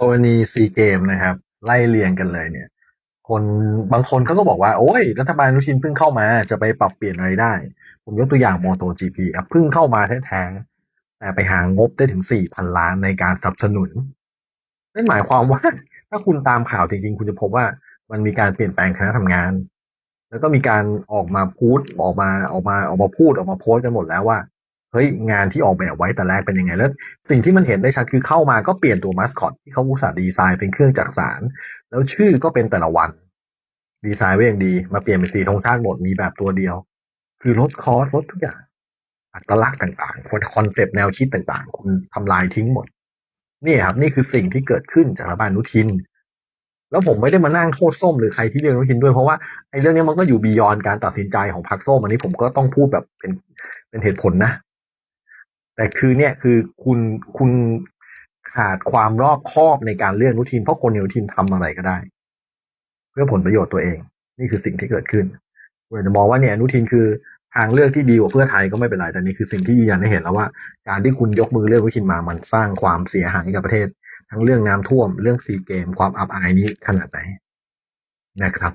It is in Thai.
กรณีซีเกมนะครับ ไล่เรียงกันเลยเนี่ย คนบางคนเขาก็บอกว่า โอ้ย รัฐบาลอนุทินเพิ่งเข้ามาจะไปปรับเปลี่ยนอะไรได้ ผมยกตัวอย่างโมโต GP ครับเพิ่งเข้ามาแท้ๆแต่ไปหางบได้ถึงสี่พันล้านในการสนับสนุนนั่นหมายความว่า ถ้าคุณตามข่าวจริงๆ คุณจะพบว่ามันมีการเปลี่ยนแปลงคณะทำงาน แล้วก็มีการออกมาพูดออกมาออกมาออกมาพูดออกมาโพสต์กันหมดแล้วว่า เฮ้ยงานที่ออกแบบไว้แต่แรกเป็นยังไงแล้ว สิ่งที่มันเห็นได้ชัดคือเข้ามาก็เปลี่ยนตัวมาสคอตที่เขาอุตส่าห์ดีไซน์เป็นเครื่องจักรสารแล้วชื่อก็เป็นแต่ละวัน ดีไซน์ไว้อย่างดี มาเปลี่ยนเป็นสีธงชาติหมดมีแบบตัวเดียว คือลดคอสลดทุกอย่างอัตลักษณ์ต่างๆคนคอนเซปต์แนวคิดต่างๆ คุณทำลายทิ้งหมดนี่ครับนี่คือสิ่งที่เกิดขึ้นจากรัฐบาลนุทิน แล้วผมไม่ได้มานั่งโทษส้มหรือใครที่เรียกอนุทินด้วยเพราะว่าไอ้เรื่องนี้มันก็อยู่บียอนการตัดสินใจของพรรคส้มอันนี้ผมก็ต้องพูดแบบเป็นเป็นเหตุผลนะ แต่คือเนี่ยคือคุณคุณขาดความรอบคอบในการเลือกนุทินเพราะคนอย่างอนุทินทำอะไรก็ได้ เพื่อผลประโยชน์ตัวเอง นี่คือสิ่งที่เกิดขึ้นคุณอาจะมองว่าเนี่ยนุทินคือทางเลือกที่ดีกว่าเพื่อไทยก็ไม่เป็นไรแต่นี่คือสิ่งที่ยืนยันให้เห็นแล้วว่า การที่คุณยกมือเลือกนุทินมามันสร้างความเสียหายกับประเทศ ทั้งเรื่องน้ำท่วมเรื่องซีเกม ความอับอายนี้ขนาดไหนนะครับ